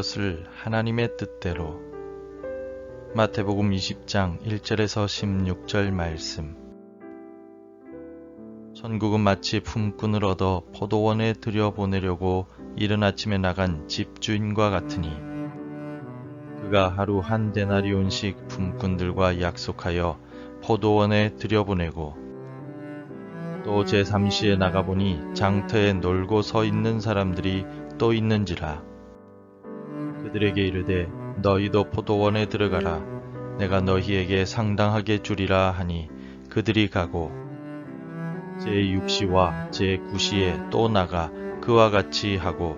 것을 하나님의 뜻대로. 마태복음 20장 1절에서 16절 말씀. 천국은 마치 품꾼을 얻어 포도원에 들여보내려고 이른 아침에 나간 집주인과 같으니 그가 하루 한 데나리온씩 품꾼들과 약속하여 포도원에 들여보내고 또 제3시에 나가보니 장터에 놀고 서 있는 사람들이 또 있는지라 그들에게 이르되 너희도 포도원에 들어가라. 내가 너희에게 상당하게 주리라 하니 그들이 가고 제6시와 제9시에 또 나가 그와 같이 하고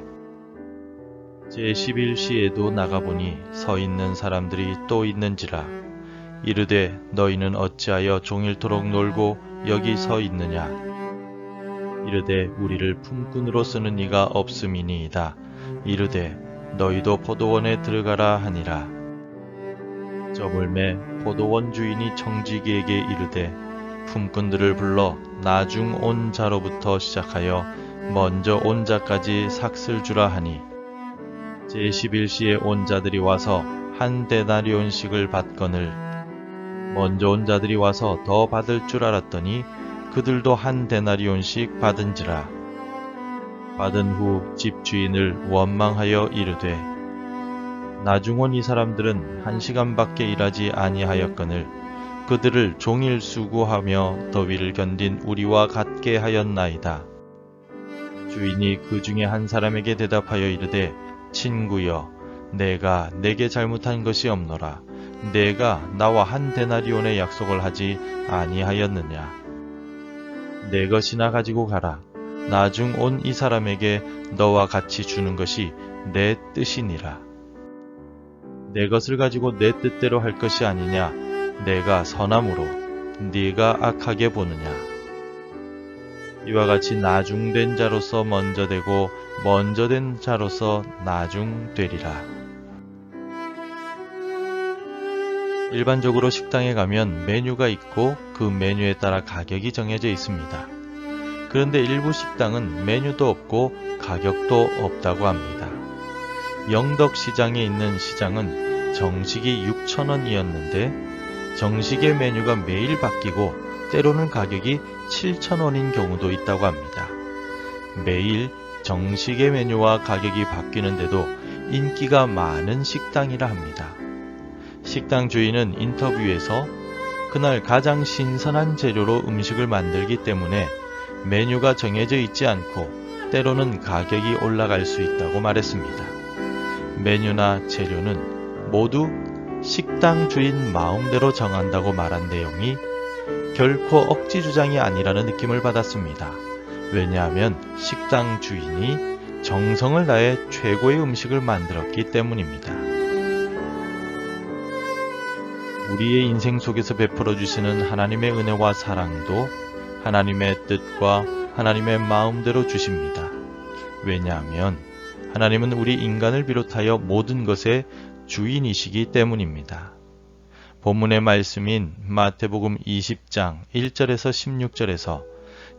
제11시에도 나가보니 서 있는 사람들이 또 있는지라. 이르되 너희는 어찌하여 종일토록 놀고 여기 서 있느냐? 이르되 우리를 품꾼으로 쓰는 이가 없음이니이다. 이르되 너희도 포도원에 들어가라 하니라. 저물매 포도원 주인이 청지기에게 이르되 품꾼들을 불러 나중 온 자로부터 시작하여 먼저 온 자까지 삭슬 주라 하니 제11시에 온 자들이 와서 한 데나리온씩을 받거늘 먼저 온 자들이 와서 더 받을 줄 알았더니 그들도 한 데나리온씩 받은지라 받은 후 집 주인을 원망하여 이르되 나중 온 이 사람들은 한 시간밖에 일하지 아니하였거늘 그들을 종일 수고하며 더위를 견딘 우리와 같게 하였나이다. 주인이 그 중에 한 사람에게 대답하여 이르되 친구여 내가 내게 잘못한 것이 없노라. 내가 나와 한 데나리온의 약속을 하지 아니하였느냐? 내 것이나 가지고 가라 나중 온 이 사람에게 너와 같이 주는 것이 내 뜻이니라 내 것을 가지고 내 뜻대로 할 것이 아니냐 내가 선함으로 네가 악하게 보느냐 이와 같이 나중된 자로서 먼저 되고 먼저 된 자로서 나중되리라. 일반적으로 식당에 가면 메뉴가 있고 그 메뉴에 따라 가격이 정해져 있습니다. 그런데 일부 식당은 메뉴도 없고 가격도 없다고 합니다. 영덕 시장에 있는 시장은 정식이 6,000원이었는데 정식의 메뉴가 매일 바뀌고 때로는 가격이 7,000원인 경우도 있다고 합니다. 매일 정식의 메뉴와 가격이 바뀌는데도 인기가 많은 식당이라 합니다. 식당 주인은 인터뷰에서 그날 가장 신선한 재료로 음식을 만들기 때문에 메뉴가 정해져 있지 않고 때로는 가격이 올라갈 수 있다고 말했습니다. 메뉴나 재료는 모두 식당 주인 마음대로 정한다고 말한 내용이 결코 억지 주장이 아니라는 느낌을 받았습니다. 왜냐하면 식당 주인이 정성을 다해 최고의 음식을 만들었기 때문입니다. 우리의 인생 속에서 베풀어 주시는 하나님의 은혜와 사랑도 하나님의 뜻과 하나님의 마음대로 주십니다. 왜냐하면 하나님은 우리 인간을 비롯하여 모든 것의 주인이시기 때문입니다. 본문의 말씀인 마태복음 20장 1절에서 16절에서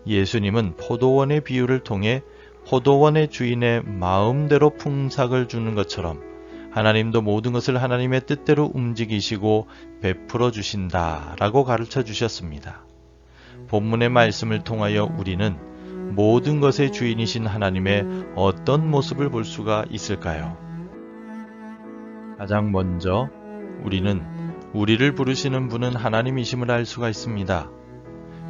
예수님은 포도원의 비유를 통해 포도원의 주인의 마음대로 품삯을 주는 것처럼 하나님도 모든 것을 하나님의 뜻대로 움직이시고 베풀어 주신다 라고 가르쳐 주셨습니다. 본문의 말씀을 통하여 우리는 모든 것의 주인이신 하나님의 어떤 모습을 볼 수가 있을까요? 가장 먼저 우리는 우리를 부르시는 분은 하나님이심을 알 수가 있습니다.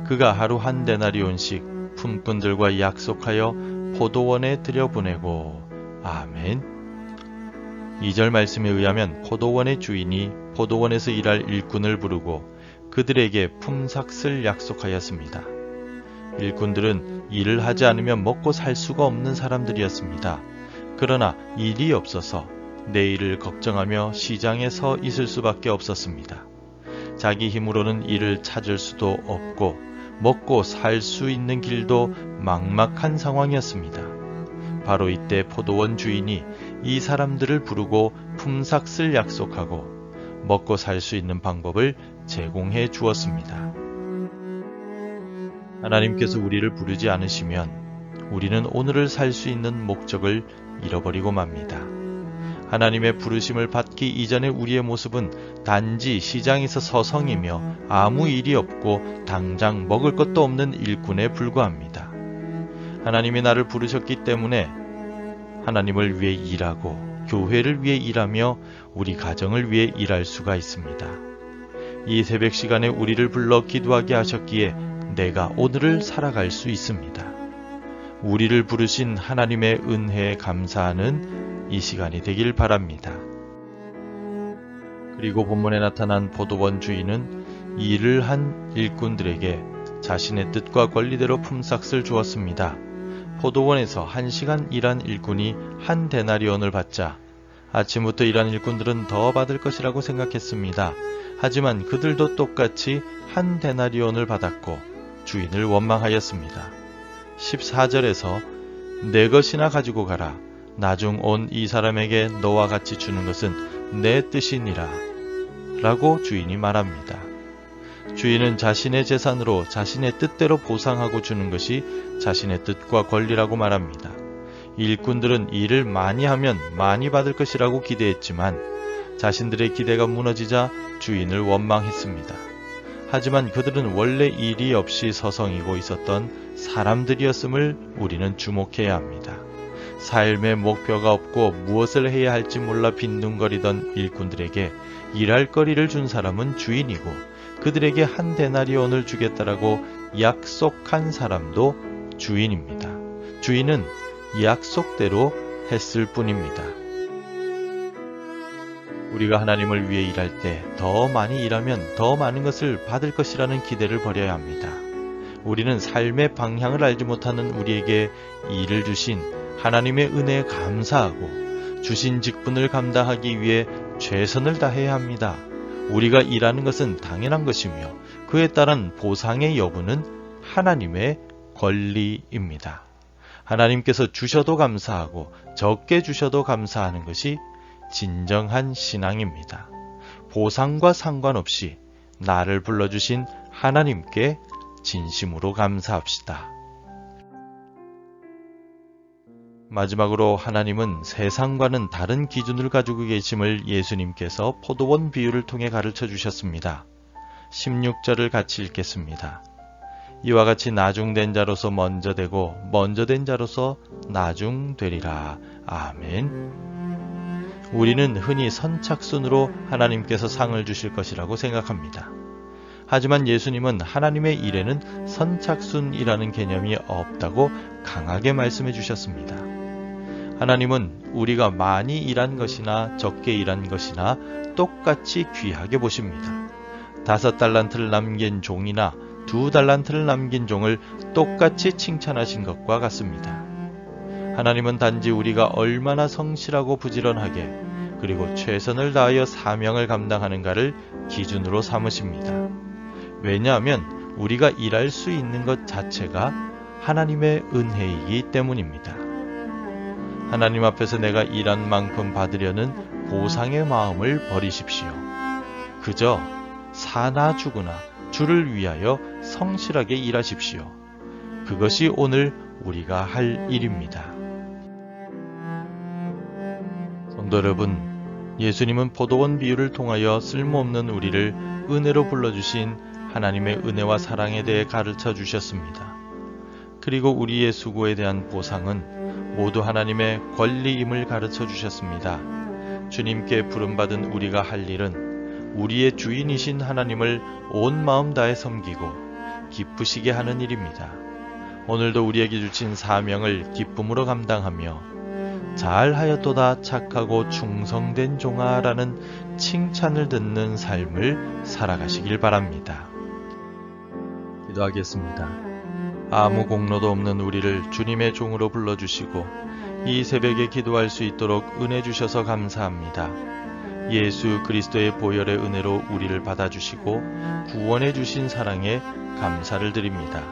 그가 하루 한 데나리온씩 품꾼들과 약속하여 포도원에 들여보내고 아멘. 2절 말씀에 의하면 포도원의 주인이 포도원에서 일할 일꾼을 부르고 그들에게 품삯을 약속하였습니다. 일꾼들은 일을 하지 않으면 먹고 살 수가 없는 사람들이었습니다. 그러나 일이 없어서 내일을 걱정하며 시장에 서 있을 수밖에 없었습니다. 자기 힘으로는 일을 찾을 수도 없고 먹고 살 수 있는 길도 막막한 상황이었습니다. 바로 이때 포도원 주인이 이 사람들을 부르고 품삯을 약속하고 먹고 살 수 있는 방법을 제공해 주었습니다. 하나님께서 우리를 부르지 않으시면 우리는 오늘을 살 수 있는 목적을 잃어버리고 맙니다. 하나님의 부르심을 받기 이전의 우리의 모습은 단지 시장에서 서성이며 아무 일이 없고 당장 먹을 것도 없는 일꾼에 불과합니다. 하나님이 나를 부르셨기 때문에 하나님을 위해 일하고 교회를 위해 일하며 우리 가정을 위해 일할 수가 있습니다. 이 새벽 시간에 우리를 불러 기도하게 하셨기에 내가 오늘을 살아갈 수 있습니다. 우리를 부르신 하나님의 은혜에 감사하는 이 시간이 되길 바랍니다. 그리고 본문에 나타난 포도원 주인은 일을 한 일꾼들에게 자신의 뜻과 권리대로 품삯을 주었습니다. 포도원에서 한 시간 일한 일꾼이 한 데나리온을 받자 아침부터 일한 일꾼들은 더 받을 것이라고 생각했습니다. 하지만 그들도 똑같이 한 데나리온을 받았고 주인을 원망하였습니다. 14절에서 내 것이나 가지고 가라. 나중 온 이 사람에게 너와 같이 주는 것은 내 뜻이니라. 라고 주인이 말합니다. 주인은 자신의 재산으로 자신의 뜻대로 보상하고 주는 것이 자신의 뜻과 권리라고 말합니다. 일꾼들은 일을 많이 하면 많이 받을 것이라고 기대했지만 자신들의 기대가 무너지자 주인을 원망했습니다. 하지만 그들은 원래 일이 없이 서성이고 있었던 사람들이었음을 우리는 주목해야 합니다. 삶의 목표가 없고 무엇을 해야 할지 몰라 빈둥거리던 일꾼들에게 일할 거리를 준 사람은 주인이고 그들에게 한 데나리온을 주겠다라고 약속한 사람도 주인입니다. 주인은 약속대로 했을 뿐입니다. 우리가 하나님을 위해 일할 때 더 많이 일하면 더 많은 것을 받을 것이라는 기대를 버려야 합니다. 우리는 삶의 방향을 알지 못하는 우리에게 일을 주신 하나님의 은혜에 감사하고 주신 직분을 감당하기 위해 최선을 다해야 합니다. 우리가 일하는 것은 당연한 것이며 그에 따른 보상의 여부는 하나님의 권리입니다. 하나님께서 주셔도 감사하고 적게 주셔도 감사하는 것이 진정한 신앙입니다. 보상과 상관없이 나를 불러주신 하나님께 진심으로 감사합시다. 마지막으로 하나님은 세상과는 다른 기준을 가지고 계심을 예수님께서 포도원 비유를 통해 가르쳐 주셨습니다. 16절을 같이 읽겠습니다. 이와 같이 나중된 자로서 먼저 되고 먼저 된 자로서 나중되리라. 아멘. 우리는 흔히 선착순으로 하나님께서 상을 주실 것이라고 생각합니다. 하지만 예수님은 하나님의 일에는 선착순이라는 개념이 없다고 강하게 말씀해 주셨습니다. 하나님은 우리가 많이 일한 것이나 적게 일한 것이나 똑같이 귀하게 보십니다. 다섯 달란트를 남긴 종이나 두 달란트를 남긴 종을 똑같이 칭찬하신 것과 같습니다. 하나님은 단지 우리가 얼마나 성실하고 부지런하게 그리고 최선을 다하여 사명을 감당하는가를 기준으로 삼으십니다. 왜냐하면 우리가 일할 수 있는 것 자체가 하나님의 은혜이기 때문입니다. 하나님 앞에서 내가 일한 만큼 받으려는 보상의 마음을 버리십시오. 그저 사나 죽으나 주를 위하여 성실하게 일하십시오. 그것이 오늘 우리가 할 일입니다. 성도 여러분, 예수님은 포도원 비유를 통하여 쓸모없는 우리를 은혜로 불러주신 하나님의 은혜와 사랑에 대해 가르쳐 주셨습니다. 그리고 우리의 수고에 대한 보상은 모두 하나님의 권리임을 가르쳐 주셨습니다. 주님께 부름받은 우리가 할 일은 우리의 주인이신 하나님을 온 마음 다해 섬기고 기쁘시게 하는 일입니다. 오늘도 우리에게 주신 사명을 기쁨으로 감당하며 잘하였도다 착하고 충성된 종아라는 칭찬을 듣는 삶을 살아가시길 바랍니다. 기도하겠습니다. 아무 공로도 없는 우리를 주님의 종으로 불러주시고 이 새벽에 기도할 수 있도록 은혜 주셔서 감사합니다. 예수 그리스도의 보혈의 은혜로 우리를 받아주시고 구원해 주신 사랑에 감사를 드립니다.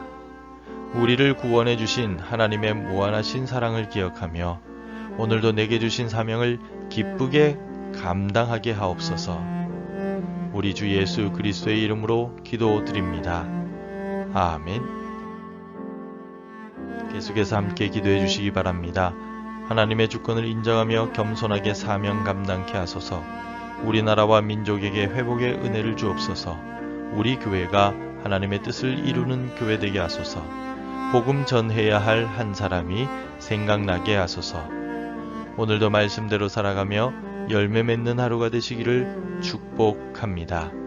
우리를 구원해 주신 하나님의 무한하신 사랑을 기억하며 오늘도 내게 주신 사명을 기쁘게 감당하게 하옵소서. 우리 주 예수 그리스도의 이름으로 기도드립니다. 아멘. 계속해서 함께 기도해 주시기 바랍니다. 하나님의 주권을 인정하며 겸손하게 사명 감당케 하소서. 우리나라와 민족에게 회복의 은혜를 주옵소서. 우리 교회가 하나님의 뜻을 이루는 교회 되게 하소서. 복음 전해야 할 한 사람이 생각나게 하소서. 오늘도 말씀대로 살아가며 열매 맺는 하루가 되시기를 축복합니다.